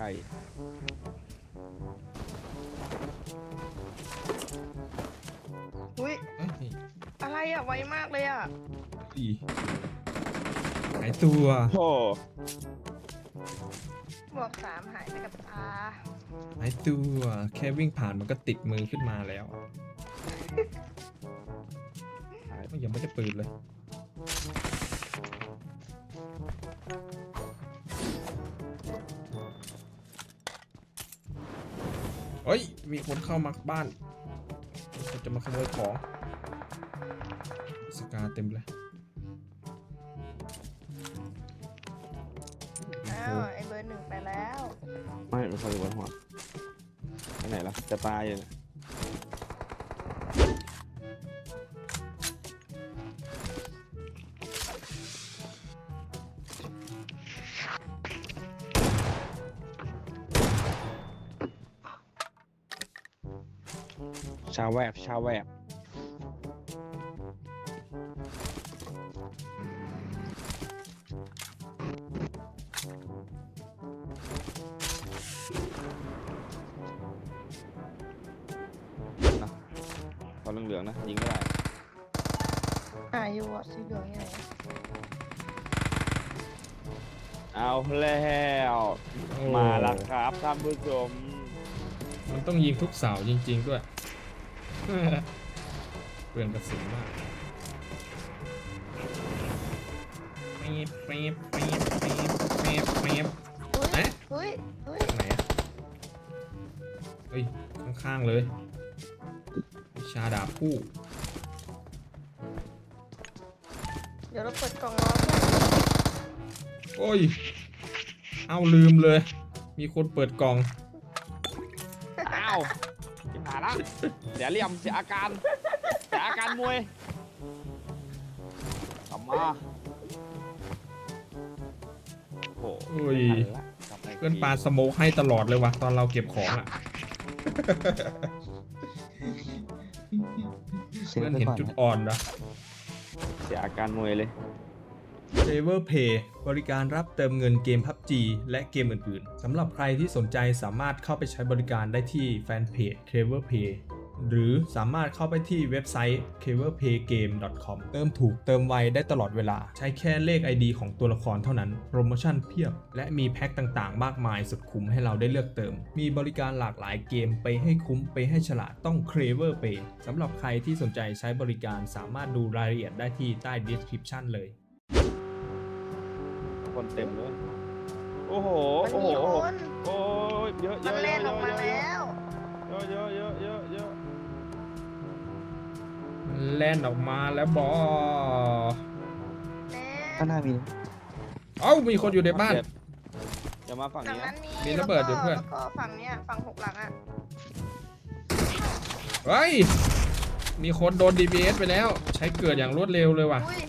ช่อุ้ยเอ้ยนี่อะไรอะไวมากเลยอะอีหายตัว โอ้บวกสามหายไปกับตาหายตัว แค่วิ่งผ่านมันก็ติดมือขึ้นมาแล้วไม่ยังไม่ได้ปืนเลย เฮ้ย มีคนเข้ามาบ้านมีคนจะมาขโมยของสกาเต็มเลยอ้าวไอเบอร์หนึ่งไปแล้ว ไม่ไม่ค่อยรู้ว่าหัวไปไหนล่ะ จะตายอยู่เนี่ย ชาแวบชาแวบนะตอนเหลืองๆนะ ยิงไม่ได้ หาอยู่อะสีเหลืองยังไงเอาแล้ว มาแล้วครับท่านผู้ชม มันต้องยิงทุกเสาจริง ๆ ด้วย เปลืองกระสุนมากปี๊บปี๊บปี๊บปี๊บปี๊บปี๊บอุ้เอ๊ะเฮ้ยเฮ้ยไหนอะเฮ้ย ข้างๆเลยวิชาดาบคู่เดี๋ยวเราเปิดกล่องรอเพื่อนโอ้ย เอาลืมเลย มีคนเปิดกล่อง เสียเหลี่ยมเสียอาการเสียอาการมวยกลับมาโอ้โหโอ้ยไม่ทันละกลับมาอีกเพื่อนทีปาสโมกให้ตลอดเลยวะตอนเราเก็บของอะเซฟเพื่อนไว้เห็นก่อนจุดนะอ่อนนะเสียอาการมวยเลย c r a v e r Pay บริการรับเติมเงินเกม PUBG และเกมอื่นๆสำหรับใครที่สนใจสามารถเข้าไปใช้บริการได้ที่แฟนเพจ c r a v e r Pay หรือสามารถเข้าไปที่เว็บไซต์ c r a v e r p a y g a m e com เติมถูกเติมไวได้ตลอดเวลา ใช้แค่เลข ID ของตัวละครเท่านั้น โปรโมชั่นเพียบ และมีแพ็คต่างๆ มากมายสุดคุ้มให้เราได้เลือกเติม มีบริการหลากหลายเกมไปให้คุ้มไปให้ฉลาดต้อง c r a v e r Pay สำหรับใครที่สนใจใช้บริการสามารถดูรายละเอียดได้ที่ใต้ description เลย คนเต็มเลย โอ้โห มันโอ้โห มีคนโอ้ยเยอะเยมันอะเล่นออกมาเยอะแล้วเยอะเยอะเยอะเยอะมันแล่นออกมาแล้วบอแน่ข้างหน้ามีนะเอ้ามีคนอยู่ในบ้านอย่ามาฝั่งฝั่งนี้นั้นนะมีมีระเบิดอยู่เพื่อน แล้วก็ฝั่งเนี้ยฝั่งหกหลังอะเฮ้ย มีคนโดน DBS ไปแล้ว ใช้เกิดอย่างรวดเร็วเลยว่ะ อุ้ย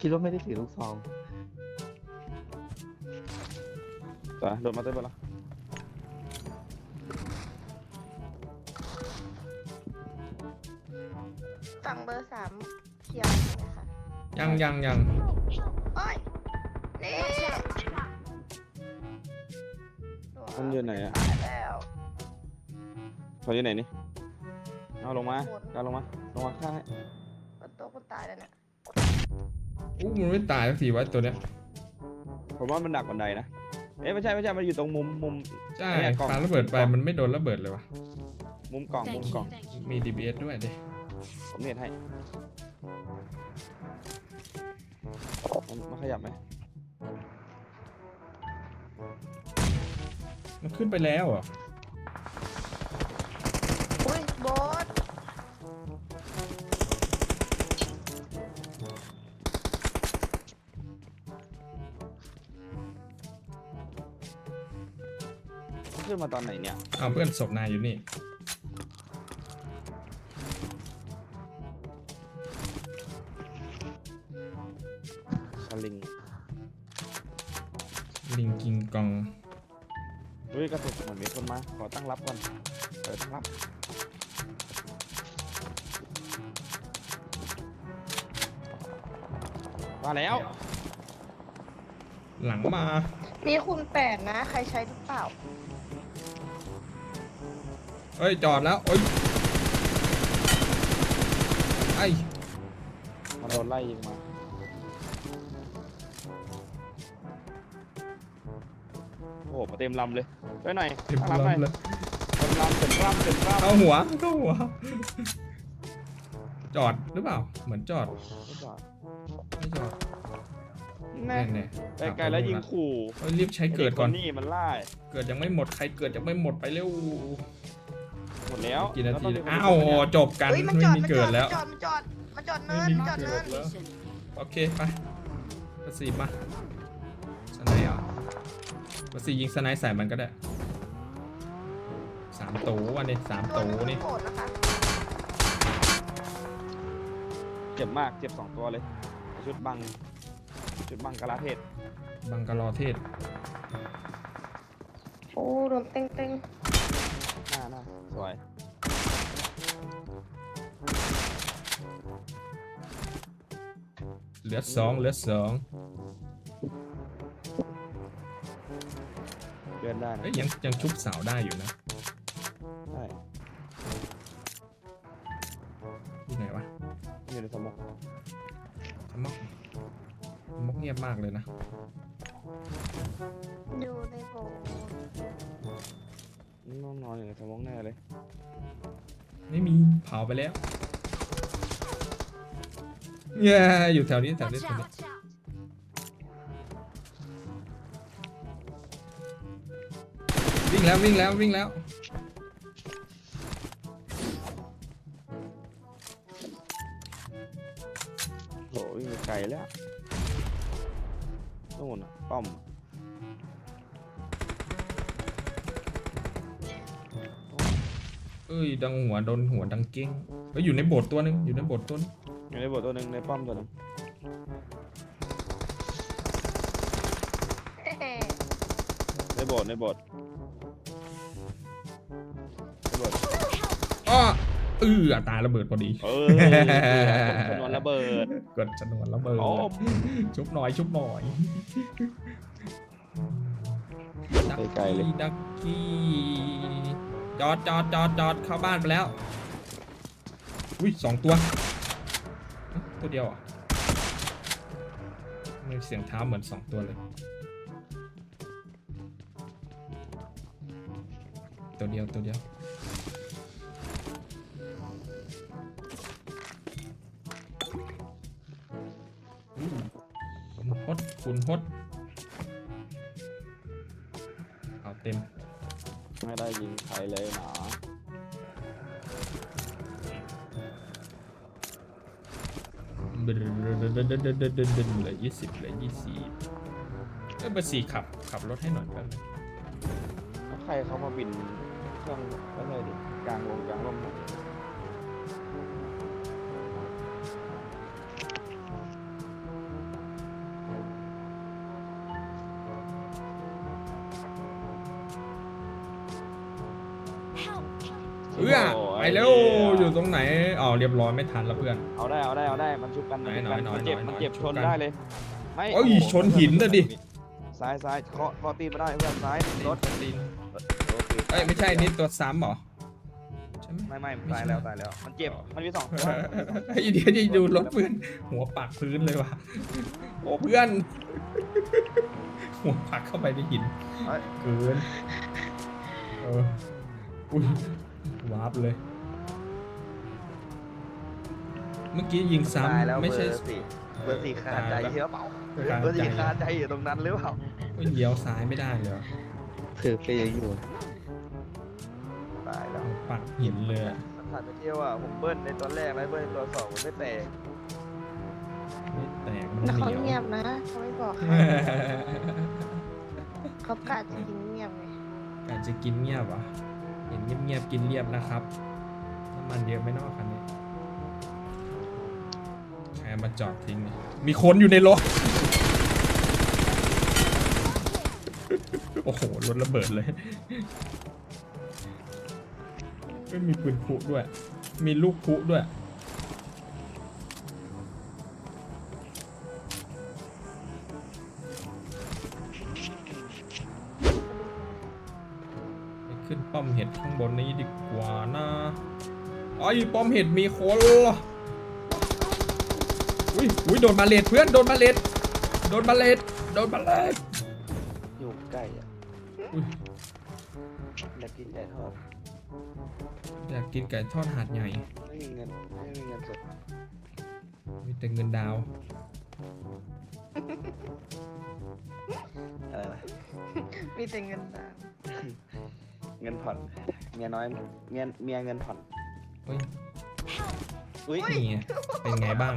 คิดว่าไม่ได้ถือลูกซองต่อโดนมาเต้นไปละฝั่งเบอร์สามเคลียร์ใช่ไหมคะยังยังยังโอ้ยนี่มันอยู่ไหนอะตายแล้วเขาอยู่ไหนนี่เอาลงมาเอาลงมาลงมาข้างให้ประตูกูตายแล้วเนี่ย อู้มันไม่ตายสักทีวะตัวเนี้ยผมว่ามันดักบันไดนะ เอ๊ะไม่ใช่ไม่ใช่ มันอยู่ตรงมุมมุม ใช่ไอ้เนี่ยกล่อง ปาระเบิดไปมันไม่โดนระเบิดเลยวะมุมกล่องมุมกล่อง มี DBS ด้วยดิผมเน็ตให้มันมันขยับไหมมันขึ้นไปแล้วเหรอะ ขึ้นมาตอนไหนเนี่ยเอาเพื่อนศพนายอยู่นี่ สลิงลิงกิงกองเฮ้ยกระตุกเหมือนมีคนมาขอตั้งรับก่อนเปิดตั้งรับไปมาแล้ว หลังมา มีคุณแปดนะ ใครใช้หรือเปล่า เอ้ยจอดแล้วเอ้ยไอ้มาโดนไล่ยิงมาโอ้โหมาเต็มลำเลยช่วยหน่อยเต็มข้างหลังหน่อยลำเลยเต็มลำเต็มลำเต็มลำเข้าหัวเข้าหัว จอดหรือเปล่า เหมือนจอดไม่จอดไม่จอดแน่แน่ๆไกลๆแล้วยิงขู่เอ้ยรีบใช้เกิดก่อนไคนี่มันไล่ เกิดยังไม่หมดใครเกิดยังไม่หมดไปเร็ว หมดแล้วกี่นาทีแล้แล้ววต้องมีคนอ้าวจบกันเฮ้ยมันไม่จอดมีมันจเกิอดดแล้วมันจอดมันจอดมันจอดเนินไม่มีมันจอดเนินเกิดแล้ว โอเคไปประสีมาสไนด์เหรอประสียิงสไนด์ใส่มันก็ได้สามตูวันนี้สามตัวตูนึงนี่โกรธนะคะเจ็บมากเจ็บสองตัวเลย ชุดบัง ชุดบังกะลาเทศบังกะลอเทศโอ้โดนเต็งเต็ง หน้าหน้าสวย เหลือสองเหลือสองเดินได้นะเอ้ยยังยังชุบสาวได้อยู่นะใช่ที่ไหนวะอยู่ในสมองทำมกทำมกเงียบมากเลยนะ อนนอนอยู่ในสมองแน่เลยไม่มีเผาไปแล้วเย้อยู่แถวนี้แถวนี้ Watch แถวนี้ out! Watch out! วิ่งแล้ววิ่งแล้ววิ่งแล้วโหวิ่งไปไกลแล้วนู่นอะป้อม เอ้ยดังหัวโดนหัวดังเก้งเอ้ยอยู่ในโบสถ์ตัวหนึงอยู่ในโบสถ์ตัวหนึงอยู่ในบทตัวหนึ่งในป้อมตัวหนึ่งเฮ้ในโบทในโบทในโบทอ้อเออตายระเบิดพอดี เออจำนวนระเบิดกดจำนวนระเบิดโอ้ชุบหน่อยชุบหน่อยไปไกลเลยดักกี้ จอดจอดจอดจอดเข้าบ้านไปแล้ว อุ้ยสองตัว ตัวเดียวอะมีเสียงเท้าเหมือนสองตัวเลย ตัวเดียวตัวเดียวคุณฮดคุณฮด ยิงใครเลยหนาเหลือยี่สิบเหลือยี่สิบเอ้ยเบอร์สี่ขับขับรถให้หน่อยแป๊บนึงแล้วใครเขามาบินเครื่องก็เลยดิกลางลงกลางลม เร็วอยู่ตรงไหนอ๋อเรียบร้อยไม่ทันแล้วเพื่อน เอาได้เอาได้เอาได้มันชุบกันมันชุบกันหน่อยมันเจ็บหน่อยมันเจ็บหน่อยชนชุบกันได้เลยไม่โอ้ยโโชนหินน่ะดิซ้ายซ้ายเคาะเคาะตีนมาได้เพื่อนซ้ายรถตีนโอเคเอ้ยไม่ใช่นี่ตัวซ้ำเหรอใช่ไหม ไม่ไม่ไม่ใช่ตายแล้วตายแล้ว มันเจ็บมันมีสองตัวไอ้เดียวจะดูรถเพื่อนหัวปักพื้นเลยว่ะโอ้เพื่อน หัวปักเข้าไปในหินเอ้ยเกินเอออุ้ยวาร์ปเลย เมื่อกี้ยิงตายแล้วซ้ำไม่ใช่เบอร์สี่เบอร์สี่ขาดใจใช่เปล่าขาดใจเบอร์สี่ขาดใจอยู่ตรงนั้นหรือเปล่าเฮ้ยเลี้ยวซ้ายไม่ได้เลยเหรอถือเปย์อยู่ ตายแล้วปักหินเลยอะมันผ่านไปเที่ยวอะผมเบิ้ลในตอนแรกแล้วเบิ้ลในตัวสองผมไม่แตกไม่แตกมันแต่เขาเหนียวเงียบนะเขาไม่บอกใครเขากะจะยิงเงียบไงการจะกินเงียบเหรอะเห็นเงียบๆกินเรียบนะครับน้ำมันเยอะไหม่นอกคันนี้ใคร มาจอดทิ้งมีคนอยู่ในรถ โอ้โห รถระเบิดเลย ไม่มีปืนพลุด้วย มีลูกพลุด้วยขึ้นป้อมเห็ดข้างบนนี้ดีกว่านะไอ้ป้อมเห็ดมีคนเหรอ อุ้ยอุ้ยโดนมาเลดเพื่อนโดนมาเลดโดนมาเลดโดนมาเลดอยู่ใกล้อะอุ้ยอยากกินไก่ทอดอยากกินไก่ทอดหาดใหญ่ไม่มีเงินไม่มีเงินสดมีแต่เงินดาวอะไรนะมีแต่เงินตามเงินผ่อนเมียน้อยเมียเมียเงินผ่อน เฮ้ย อุ้ยนี่ไงเป็นไงบ้าง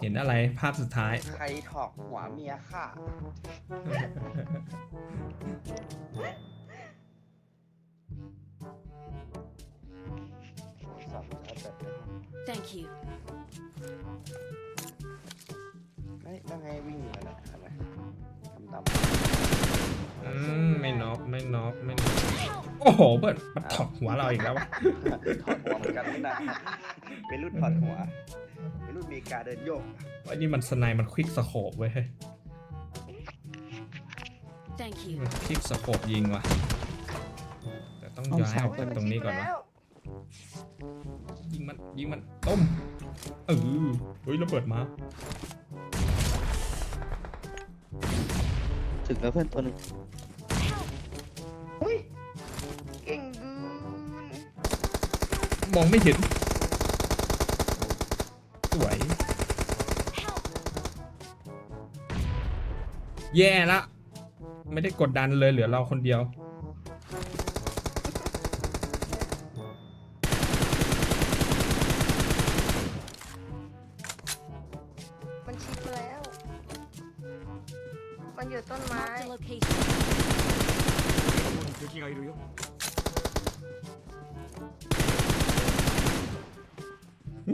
เห็นอะไรภาพสุดท้าย ใครถอกหัวเมียค่ะสอบชาร์จแบตเลย Thank you. ไม่นั่งไงวิ่งอยู่นั่นแหละเห็นไหมดำอืมไม่น็อกไม่น็อกไม่น็อกโอ้โหเบิร์ดมันถอดหัวเราอีกแล้ววะ ๆถอดหัวเหมือนกันไม่นาน เป็นรุ่นถอดหัว เป็นรุ่นอเมริกาเดินโยกไอ้นี่มันสไนมันควิกสโคปเว้ยเฮ้ย Thank you. มันควิกสโคปยิงว่ะ แต่ต้องย้ายออกจากตรงนี้ก่อนนะแล้วยิงมันยิงมันต้มเออเฮ้ยระเบิดมา ถึงแล้วเพื่อนตัวหนึงอุ้ยเก่งเกินมองไม่เห็น แย่ละ ไม่ได้กดดันเลยเหลือเราคนเดียว มันชิดมาแล้ว มันอยู่ต้นไม้ Marked a location.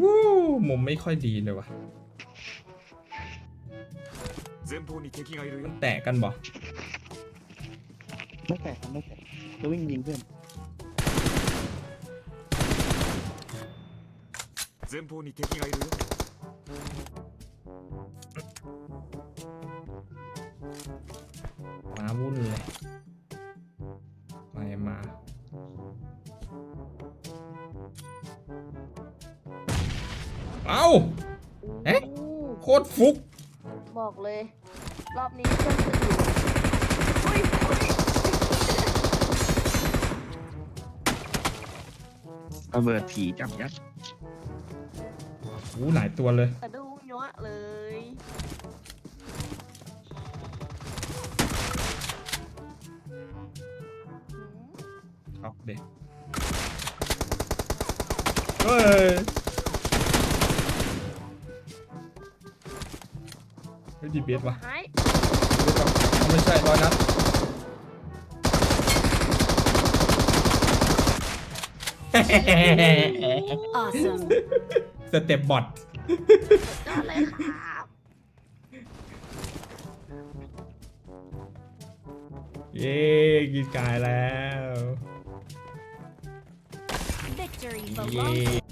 วู้มุมไม่ค่อยดีเลยว่ะ 前方に敵がいるよ แตกกันบ่ ไม่แตกครับไม่แตกจะวิ่งยิงเพื่อน 前方に敵がいるよ มาวุ่นเลยไปมา เอ้า เอ๊ะ อู้ โคตรฟุก บอกเลย รอบนี้เพื่อนจะอยู่อุ้ยอุ้ยระเบิดผีจับยัดอู้หลายตัวเลย กระดูกยัวเลยช็อกเด็กเฮ้ยเฮ้ยดีเบสว่ะหายเอา ไม่ใช่ร้อยนัด Awesome. สเต็ปบอทยอดเลยครับเย้กินกายแล้ว Victory เย้ belongs